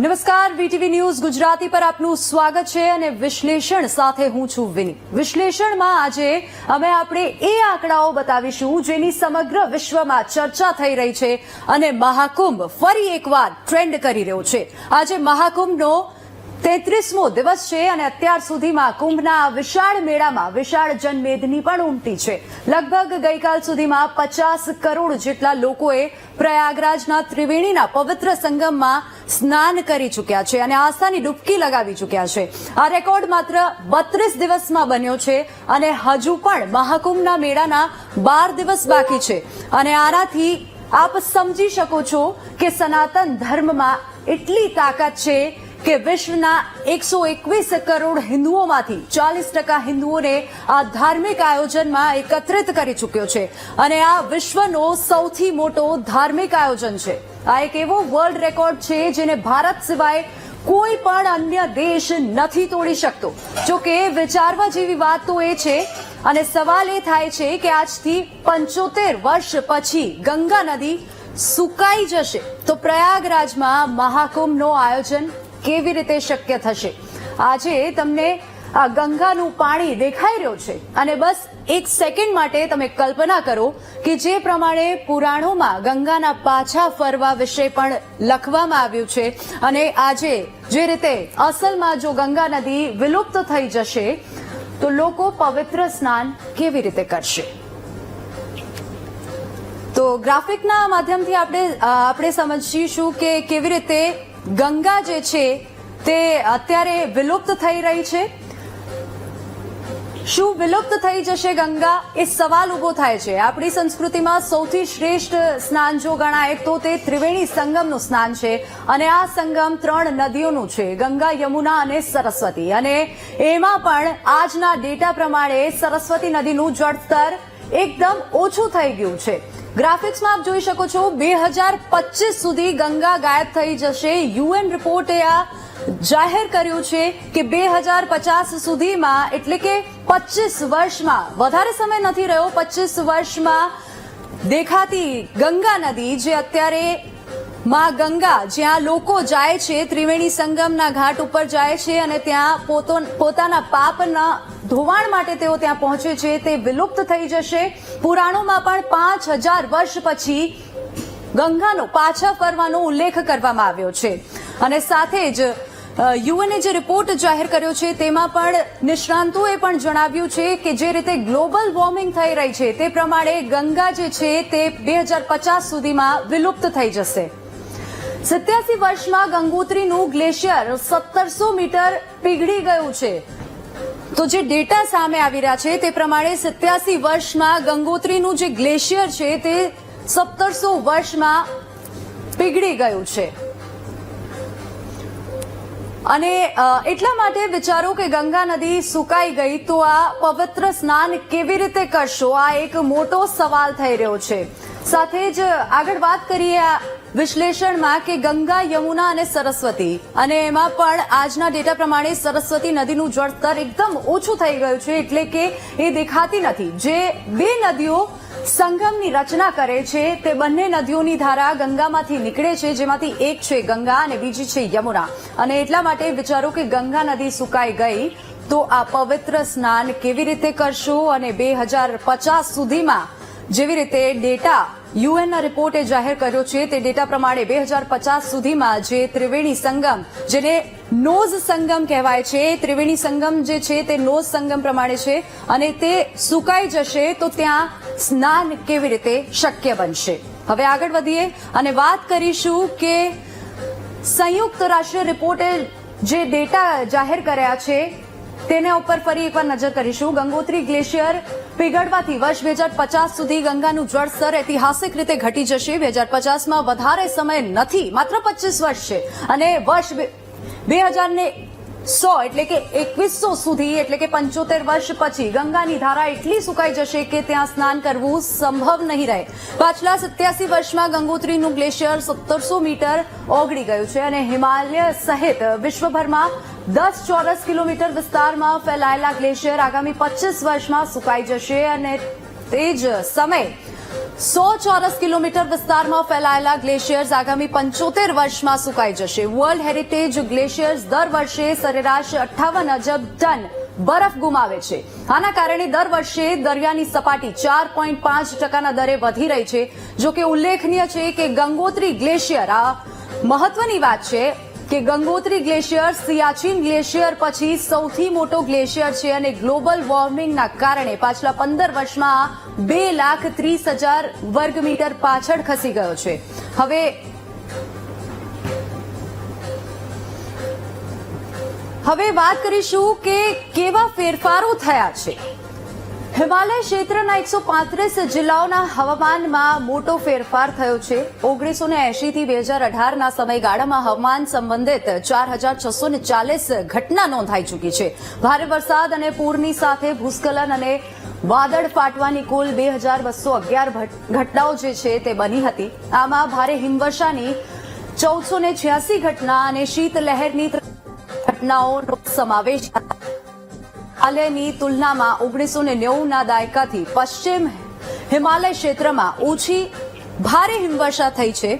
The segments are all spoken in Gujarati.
નમસ્કાર વીટીવી ન્યૂઝ ગુજરાતી પર આપનું સ્વાગત છે અને વિશ્લેષણ સાથે હું છું વિની વિશ્લેષણમાં આજે અમે આપણે એ આંકડાઓ બતાવીશું જેની સમગ્ર વિશ્વમાં ચર્ચા થઈ રહી છે અને મહાકુંભ ફરી એકવાર ટ્રેન્ડ કરી રહ્યો છે. આજે મહાકુંભનો તેત્રીસમો દિવસ છે અને અત્યાર સુધીમાં કુંભના વિશાળ મેળામાં વિશાળ જનમેદની પણ ઉમટી છે. લગભગ ગઈકાલ સુધીમાં પચાસ કરોડ જેટલા લોકોએ પ્રયાગરાજના ત્રિવેણીના પવિત્ર સંગમમાં સ્નાન કરી ચૂક્યા છે અને આસ્થાની ડૂબકી લગાવી ચૂક્યા છે. આ રેકોર્ડ માત્ર બત્રીસ દિવસમાં બન્યો છે અને હજુ પણ મહાકુંભના મેળાના બાર દિવસ બાકી છે. અને આનાથી આપ સમજી શકો છો કે સનાતન ધર્મમાં એટલી તાકાત છે કે વિશ્વના એકસો એકવીસ કરોડ હિન્દુઓમાંથી ચાલીસ ટકા હિન્દુઓને આ ધાર્મિક આયોજનમાં એકત્રિત કરી ચૂક્યો છે. અને આ વિશ્વનો સૌથી મોટો ધાર્મિક આયોજન છે. આ એક એવો વર્લ્ડ રેકોર્ડ છે જેને ભારત સિવાય કોઈ પણ અન્ય દેશ નથી તોડી શકતો. જો કે વિચારવા જેવી વાત તો એ છે, અને સવાલ એ થાય છે કે આજથી પંચોતેર વર્ષ પછી ગંગા નદી સુકાઈ જશે. તો પ્રયાગરાજમાં મહાકુંભનું આયોજન કેવી રીતે શક્ય થશે? આજે તમને આ ગંગાનું પાણી દેખાઈ રહ્યું છે. અને બસ એક સેકન્ડ માટે તમે કલ્પના કરો કે જે પ્રમાણે પુરાણોમાં ગંગાના પાછા ફરવા વિશે પણ લખવામાં આવ્યું છે. અને આજે જે રીતે અસલમાં જો ગંગા નદી વિલુપ્ત થઈ જશે, તો લોકો પવિત્ર સ્નાન કેવી રીતે કરશે? તો ગ્રાફિકના માધ્યમથી આપણે આપણે સમજીશું કે કેવી રીતે ગંગા જે છે, તે અત્યારે વિલુપ્ત થઈ રહી છે. શું વિલુપ્ત થઈ જશે ગંગા? એ સવાલ ઊભો થાય છે. આપણી સંસ્કૃતિમાં સૌથી શ્રેષ્ઠ સ્નાન જો ગણાય, તો તે ત્રિવેણી સંગમનું સ્નાન છે. અને આ સંગમ ત્રણ નદીઓનું છે, ગંગા, યમુના અને સરસ્વતી. અને એમાં પણ આજના ડેટા પ્રમાણે સરસ્વતી નદીનું જળસ્તર એકદમ ઓછું થઈ ગયું છે. ગ્રાફિક્સમાં આપ જોઈ શકો છો, બે હજાર પચીસ સુધી ગંગા ગાયબ થઈ જશે. યુએન રિપોર્ટે આ જાહેર કર્યું છે કે બે હજાર પચાસ સુધીમાં, એટલે કે પચીસ વર્ષમાં, વધારે સમય નથી રહ્યો, પચીસ વર્ષમાં દેખાતી ગંગા નદી, જે અત્યારે માં ગંગા, જ્યાં લોકો જાય છે, ત્રિવેણી સંગમના ઘાટ ઉપર જાય છે અને ત્યાં પોતો- પોતાના પાપના ધોવાણ માટે તેઓ ત્યાં પહોંચે છે, તે વિલુપ્ત થઈ જશે. પુરાણોમાં પણ પાંચ હજાર વર્ષ પછી ગંગાનો પાછા ફરવાનો ઉલ્લેખ કરવામાં આવ્યો છે. અને સાથે જ યુએને જે રિપોર્ટ જાહેર કર્યો છે, તેમાં પણ નિષ્ણાંતોએ પણ જણાવ્યું છે કે જે રીતે ગ્લોબલ વોર્મિંગ થઈ રહી છે, તે પ્રમાણે ગંગા જે છે, તે બે હજાર પચાસ સુધીમાં વિલુપ્ત થઈ જશે. સત્યાસી વર્ષમાં ગંગોત્રીનું ગ્લેશિયર સત્તરસો મીટર પીગળી ગયું છે. તો જે ડેટા સામે આવી રહ્યા છે, તે પ્રમાણે સત્યાસી વર્ષમાં ગંગોત્રીનું જે ગ્લેશિયર છે, તે સત્તરસો વર્ષમાં પીગળી ગયું છે. અને એટલા માટે વિચારો કે ગંગા નદી સુકાઈ ગઈ, તો આ પવિત્ર સ્નાન કેવી રીતે કરશો? આ એક મોટો સવાલ થઈ રહ્યો છે. સાથે જ આગળ વાત કરીએ આ વિશ્લેષણમાં કે ગંગા, યમુના અને સરસ્વતી. અને એમાં પણ આજના ડેટા પ્રમાણે સરસ્વતી નદીનું જળસ્તર એકદમ ઓછું થઈ ગયું છે, એટલે કે એ દેખાતી નથી. જે બે નદીઓ સંગમની રચના કરે છે, તે બંને નદીઓની ધારા ગંગામાંથી નીકળે છે, જેમાંથી એક છે ગંગા અને બીજી છે યમુના. અને એટલા માટે વિચારો કે ગંગા નદી સુકાઈ ગઈ, તો આ પવિત્ર સ્નાન કેવી રીતે કરશું? અને બે હજાર પચાસ સુધીમાં જેવી રીતે ડેટા યુએનના રિપોર્ટે જાહેર કર્યો છે, તે ડેટા પ્રમાણે બે હજાર પચાસ સુધીમાં જે ત્રિવેણી સંગમ, જેને નોઝ સંગમ કહેવાય છે ત્રિવેણી સંગમ જે છે, તે નોઝ સંગમ પ્રમાણે છે અને તે સુકાઈ જશે તો ત્યાં સ્નાન કેવી રીતે શક્ય બનશે. હવે આગળ વધીએ અને વાત કરીશું કે સંયુક્ત રાષ્ટ્ર રિપોર્ટે જે ડેટા જાહેર કર્યા છે, તેના ઉપર ફરી એકવાર નજર કરીશું. ગંગોત્રી ગ્લેશિયર પીગળવાથી વર્ષ બે હજાર પચાસ સુધી ગંગાનું જળસ્તર ઐતિહાસિક રીતે ઘટી જશે. બે હજાર પચાસમાં વધારે સમય નથી, માત્ર પચીસ વર્ષ છે. અને વર્ષ બે હજાર ને સો એટલે કે એકવીસો સુધી, એટલે કે પંચોતેર વર્ષ પછી ગંગાની ધારા એટલી સુકાઈ જશે કે ત્યાં સ્નાન કરવું સંભવ નહીં રહે. પાછલા સત્યાસી વર્ષમાં ગંગોત્રીનું ગ્લેશિયર સત્તરસો મીટર ઓગળી ગયું છે અને હિમાલય સહિત વિશ્વભરમાં દસ ચોરસ કિલોમીટર વિસ્તારમાં ફેલાયેલા ગ્લેશિયર આગામી પચીસ વર્ષમાં સુકાઈ જશે અને તે જ સમય સો ચોરસ કિલોમીટર વિસ્તારમાં ફેલાયેલા ગ્લેશિયર્સ આગામી પંચોતેર વર્ષમાં સુકાઈ જશે. વર્લ્ડ હેરિટેજ ગ્લેશિયર્સ દર વર્ષે સરેરાશ અઠ્ઠાવન અજબ ટન બરફ ગુમાવે છે. આના કારણે દર વર્ષે દરિયાની સપાટી ચાર પોઈન્ટ પાંચ ટકાના દરે વધી રહી છે. જો કે ઉલ્લેખનીય છે કે ગંગોત્રી ગ્લેશિયર આ મહત્વની વાત છે. કે ગંગોત્રી ગ્લેશિયર, સિયાચીન ગ્લેશિયર પછી સૌથી મોટો ગ્લેશિયર છે અને ગ્લોબલ વોર્મિંગના કારણે પાછલા પંદર વર્ષમાં બે લાખ ત્રીસ હજાર વર્ગ મીટર પાછળ ખસી ગયો છે. હવે હવે વાત કરીશું કે કેવા ફેરફારો થયા છે. હિમાલય ક્ષેત્રના એકસો પાંત્રીસ જિલ્લાઓના હવામાનમાં મોટો ફેરફાર થયો છે. ઓગણીસો ને એસી થી બે હજાર અઢારના સમયગાળામાં હવામાન સંબંધિત ચાર હજાર છસો ને ચાલીસ ઘટના નોંધાઈ ચૂકી છે. ભારે વરસાદ અને પૂરની સાથે ભૂસ્ખલન અને વાદળ ફાટવાની કુલ બે હજાર બસો અગિયાર ઘટનાઓ જે છે તે બની હતી. આમાં ભારે હિમવર્ષાની ચૌદસો ને છ્યાસી ઘટના અને શીતલહેરની ઘટનાઓનો સમાવેશ હિમાલયની તુલનામાં ઓગણીસો ને નેવુંના દાયકાથી પશ્ચિમ હિમાલય ક્ષેત્રમાં ઓછી ભારે હિમવર્ષા થઈ છે.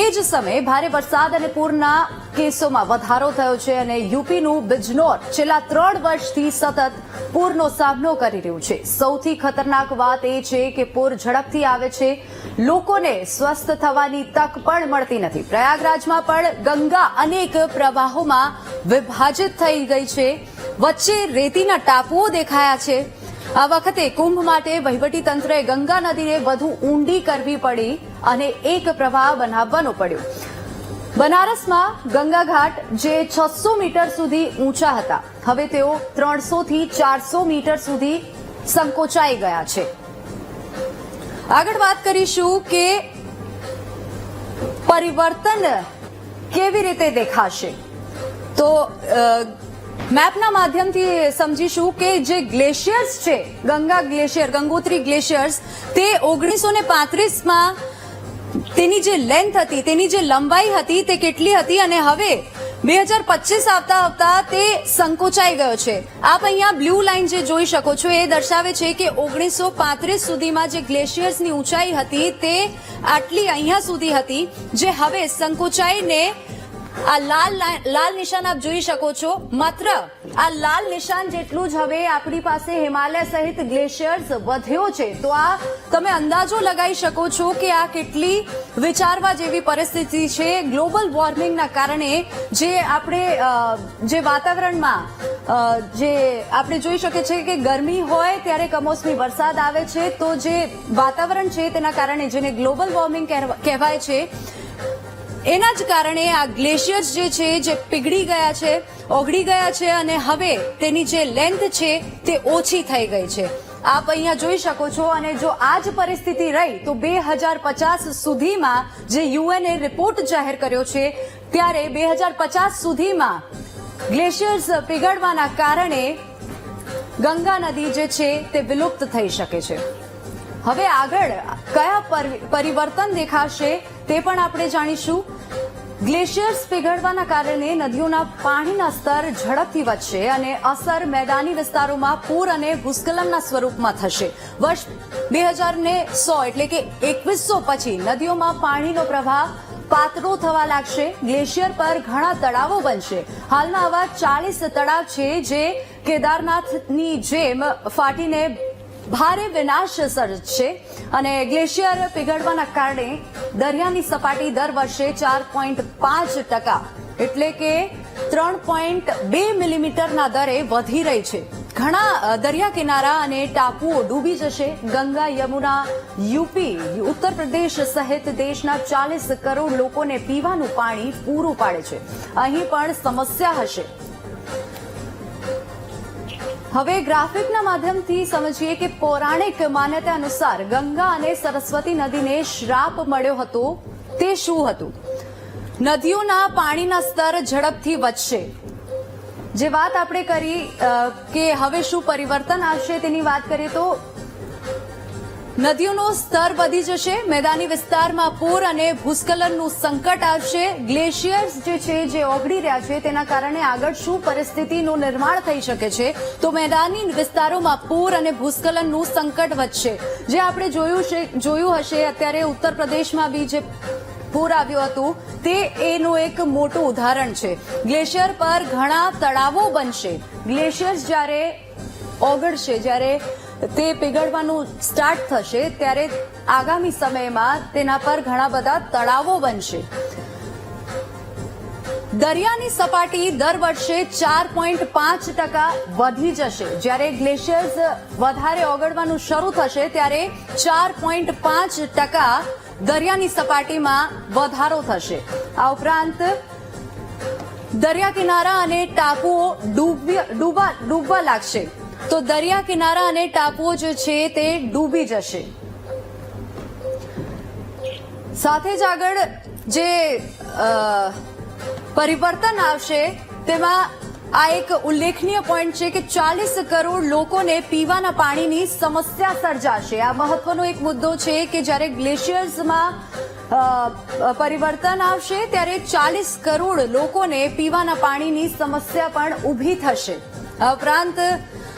એ જ સમયે ભારે વરસાદ અને પૂરના કેસોમાં વધારો થયો છે અને યુપીનું બિજનોર છેલ્લા ત્રણ વર્ષથી સતત પૂરનો સામનો કરી રહ્યું છે. સૌથી ખતરનાક વાત એ છે કે પૂર ઝડપથી આવે છે. લોકોને સ્વસ્થ થવાની તક પણ મળતી નથી. પ્રયાગરાજમાં પણ ગંગા અનેક પ્રવાહોમાં વિભાજિત થઈ ગઈ છે. વચ્ચે રેતીના ટાપુઓ દેખાયા છે. આ વખતે કુંભ માટે તંત્રએ ગંગા નદીને વધુ ઊંડી કરવી પડી અને એક પ્રવાહ બનાવવાનો પડ્યો. બનારસમાં ગંગા ઘાટ જે છસો મીટર સુધી ઊંચા હતા. હવે તેઓ ત્રણસો થી ચારસો મીટર સુધી સંકોચાઈ ગયા છે. આગળ વાત કરીશું કે પરિવર્તન કેવી રીતે દેખાશે. તો મેપના માધ્યમથી સમજીશું કે જે ગ્લેશિયર્સ છે, ગંગા ગ્લેશિયર, ગંગોત્રી ગ્લેશિયર્સ, તે ઓગણીસો ને પાંત્રીસમાં તેની જે લેન્થ હતી, તેની જે લંબાઈ હતી તે કેટલી હતી અને હવે બે હજાર પચીસ આવતા આવતા તે સંકોચાઈ ગયો છે. આપ અહીંયા બ્લુ લાઇન જે જોઈ શકો છો, એ દર્શાવે છે કે ઓગણીસો પાંત્રીસ સુધીમાં જે ગ્લેશિયર્સની ઊંચાઈ હતી તે આટલી અહીંયા સુધી હતી, જે હવે સંકોચાઈને આ લાલ લાલ નિશાન આપ જોઈ શકો છો. માત્ર આ લાલ નિશાન જેટલું જ હવે આપણી પાસે હિમાલય સહિત ગ્લેશિયર્સ વધ્યો છે. તો આ તમે અંદાજો લગાવી શકો છો કે આ કેટલી વિચારવા જેવી પરિસ્થિતિ છે. ગ્લોબલ વોર્મિંગના કારણે જે આપણે જે વાતાવરણમાં જે આપણે જોઈ શકીએ છીએ કે ગરમી હોય ત્યારે કમોસમી વરસાદ આવે છે. તો જે વાતાવરણ છે તેના કારણે જેને ગ્લોબલ વોર્મિંગ કહેવા- કહેવાય છે એના જ કારણે આ ગ્લેશિયર્સ જે છે, જે પીગળી ગયા છે, ઓગળી ગયા છે અને હવે તેની જે લેન્થ છે તે ઓછી થઈ ગઈ છે. આપ અહીંયા જોઈ શકો છો અને જો આ જ પરિસ્થિતિ રહી તો બે હજાર પચાસ સુધીમાં જે યુએનએ રિપોર્ટ જાહેર કર્યો છે, ત્યારે બે હજાર પચાસ સુધીમાં ગ્લેશિયર્સ પીગળવાના કારણે ગંગા નદી જે છે તે વિલુપ્ત થઈ શકે છે. હવે આગળ કયા પર- પરિવર્તન દેખાશે તે પણ આપણે જાણીશું. ગ્લેશિયર્સ પીગળવાના કારણે નદીઓના પાણીના સ્તર ઝડપથી વધશે અને અસર મેદાની વિસ્તારોમાં પૂર અને ભૂસ્ખલનના સ્વરૂપમાં થશે. વર્ષ બે હજાર ને સો એટલે કે એકવીસો પછી નદીઓમાં પાણીનો પ્રવાહ પાતળો થવા લાગશે. ગ્લેશિયર પર ઘણા તળાવો બનશે. હાલમાં આવા ચાલીસ તળાવ છે જે કેદારનાથની જેમ ફાટીને ભારે વિનાશ સર્જશે અને ગ્લેશિયર પીગળવાના કારણે દરિયાની સપાટી દર વર્ષે ચાર પોઈન્ટ પાંચ ટકા એટલે કે ત્રણ પોઈન્ટ બે મિલીમીટરના દરે વધી રહી છે. ઘણા દરિયા કિનારા અને ટાપુઓ ડૂબી જશે. ગંગા યમુના, યુપી, ઉત્તર પ્રદેશ સહિત દેશના ચાલીસ કરોડ લોકોને પીવાનું પાણી પૂરું પાડે છે. અહીં પણ સમસ્યા હશે. હવે ગ્રાફિકના માધ્યમથી સમજીએ કે પૌરાણિક માન્યતા અનુસાર ગંગા અને સરસ્વતી નદીને શ્રાપ મળ્યો હતો, તે શું હતું? નદીઓના પાણીના સ્તર ઝડપથી વધશે. જે વાત આપણે કરી કે હવે શું પરિવર્તન આવશે તેની વાત કરીએ તો નદીઓનું સ્તર વધી જશે. મેદાની વિસ્તારમાં પૂર અને ભૂસ્ખલનનું સંકટ આવશે. ગ્લેશિયર્સ જે છે, જે ઓગળી રહ્યા છે, તેના કારણે આગળ શું પરિસ્થિતિનું નિર્માણ થઈ શકે છે? તો મેદાની વિસ્તારોમાં પૂર અને ભૂસ્ખલનનું સંકટ વધશે. જે આપણે જોયું છે, જોયું હશે, અત્યારે ઉત્તર પ્રદેશમાં બી જે પૂર આવ્યું હતું, તે એનું એક મોટું ઉદાહરણ છે. ગ્લેશિયર પર ઘણા તળાવો બનશે. ગ્લેશિયર્સ જ્યારે ઓગળશે, જ્યારે તે પીગળવાનું સ્ટાર્ટ થશે ત્યારે આગામી સમયમાં તેના પર ઘણા બધા તળાવો બનશે. દરિયાની સપાટી દર વર્ષે ચાર પોઈન્ટ પાંચ ટકા વધી જશે. જ્યારે ગ્લેશિયર્સ વધારે ઓગળવાનું શરૂ થશે ત્યારે ચાર પોઈન્ટ પાંચ ટકા દરિયાની સપાટીમાં વધારો થશે. આ ઉપરાંત દરિયા કિનારા અને ટાપુઓ ડૂબી- ડૂબા ડૂબવા લાગશે. તો દરિયા કિનારા અને ટાપુઓ જે છે તે ડૂબી જશે. સાથે જ આગળ જે પરિવર્તન આવશે, તેમાં આ એક ઉલ્લેખનીય પોઈન્ટ છે કે ચાલીસ કરોડ લોકોને પીવાના પાણીની સમસ્યા સર્જાશે. આ મહત્વનો એક મુદ્દો છે કે જ્યારે ગ્લેશિયર્સમાં પરિવર્તન આવશે, ત્યારે ચાલીસ કરોડ લોકોને પીવાના પાણીની સમસ્યા પણ ઊભી થશે. ઉપરાંત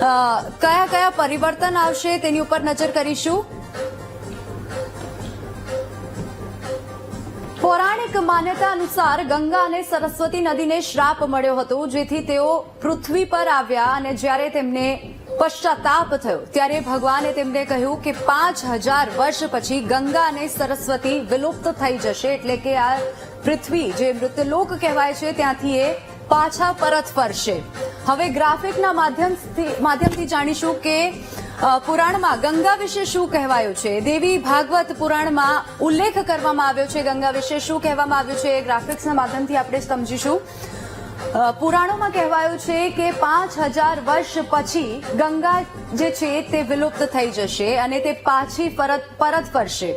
કયા કયા પરિવર્તન આવશે તેની ઉપર નજર કરીશું? પૌરાણિક માન્યતા અનુસાર ગંગા અને સરસ્વતી નદીને શ્રાપ મળ્યો હતો, જેથી તેઓ પૃથ્વી પર આવ્યા અને જ્યારે તેમને પશ્ચાતાપ થયો, ત્યારે ભગવાને તેમને કહ્યું કે પાંચ હજાર વર્ષ પછી ગંગા અને સરસ્વતી વિલુપ્ત થઈ જશે, એટલે કે આ પૃથ્વી જે મૃતલોક કહેવાય છે, ત્યાંથી એ પાછા પરત ફરશે. હવે ગ્રાફિકના માધ્યમથી માધ્યમથી જાણીશું કે પુરાણમાં ગંગા વિશે શું કહેવાયું છે? દેવી ભાગવત પુરાણમાં ઉલ્લેખ કરવામાં આવ્યો છે ગંગા વિશે. શું કહેવામાં આવ્યું છે? એ ગ્રાફિક્સના માધ્યમથી આપણે સમજીશું. પુરાણોમાં કહેવાયું છે કે પાંચ હજાર વર્ષ પછી ગંગા જે છે તે વિલુપ્ત થઈ જશે અને તે પાછી પરત પરત ફરશે.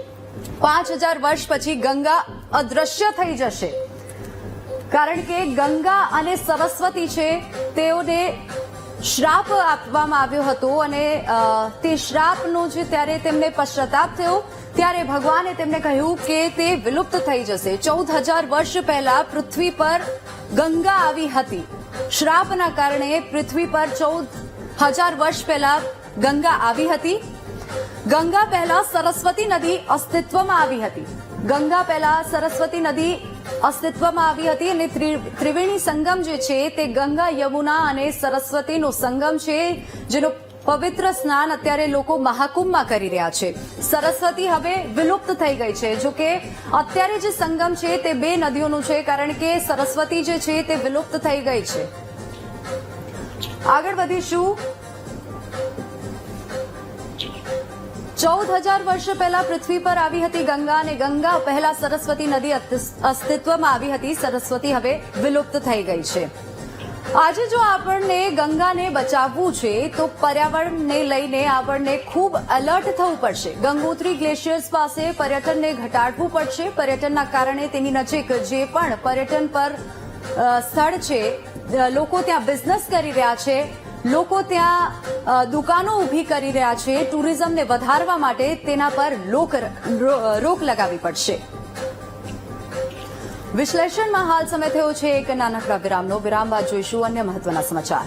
પાંચ હજાર વર્ષ પછી ગંગા અદ્રશ્ય થઈ જશે. કારણ કે ગંગા અને સરસ્વતી છે, તેઓને શ્રાપ આપવામાં આવ્યો હતો અને તે શ્રાપનો જે ત્યારે તેમને પશ્ચાતાપ થયો, ત્યારે ભગવાને તેમને કહ્યું કે તે વિલુપ્ત થઈ જશે. ચૌદ હજાર વર્ષ પહેલા પૃથ્વી પર ગંગા આવી હતી. શ્રાપના કારણે પૃથ્વી પર ચૌદ હજાર વર્ષ પહેલા ગંગા આવી હતી. ગંગા પહેલા સરસ્વતી નદી અસ્તિત્વમાં આવી હતી. ગંગા પહેલા સરસ્વતી નદી અસ્તિત્વમાં આવી હતી અને ત્રિવેણી સંગમ જે છે તે ગંગા, યમુના અને સરસ્વતીનો સંગમ છે, જેનો પવિત્ર સ્નાન અત્યારે લોકો મહાકુંભમાં કરી રહ્યા છે. સરસ્વતી હવે વિલુપ્ત થઈ ગઈ છે. જો કે અત્યારે જે સંગમ છે તે બે નદીઓનું છે, કારણ કે સરસ્વતી જે છે તે વિલુપ્ત થઈ ગઈ છે. આગળ વધીશું. ચૌદ હજાર વર્ષ પહેલા પૃથ્વી પર આવી હતી ગંગા અને ગંગા પહેલા સરસ્વતી નદી અસ્તિ- અસ્તિત્વમાં આવી હતી. સરસ્વતી હવે વિલુપ્ત થઈ ગઈ છે. આજે જો આપણને ગંગાને બચાવવું છે, તો પર્યાવરણને લઈને આપણને ખૂબ એલર્ટ થવું પડશે. ગંગોત્રી ગ્લેશિયર્સ પાસે પર્યટનને ઘટાડવું પડશે. પર્યટનના કારણે તેની નજીક જે પણ પર્યટન પર સ્થળ છે લોકો ત્યાં બિઝનેસ કરી રહ્યા છે. લોકો ત્યાં દુકાનો ઊભી કરી રહ્યા છે, ટુરિઝમને વધારવા માટે તેના પર રોક લગાવવી પડશે. વિશ્લેષણમાં હાલ સમય થયો છે એક નાનકડા વિરામનો. વિરામ બાદ જોઈશું અન્ય મહત્વના સમાચાર.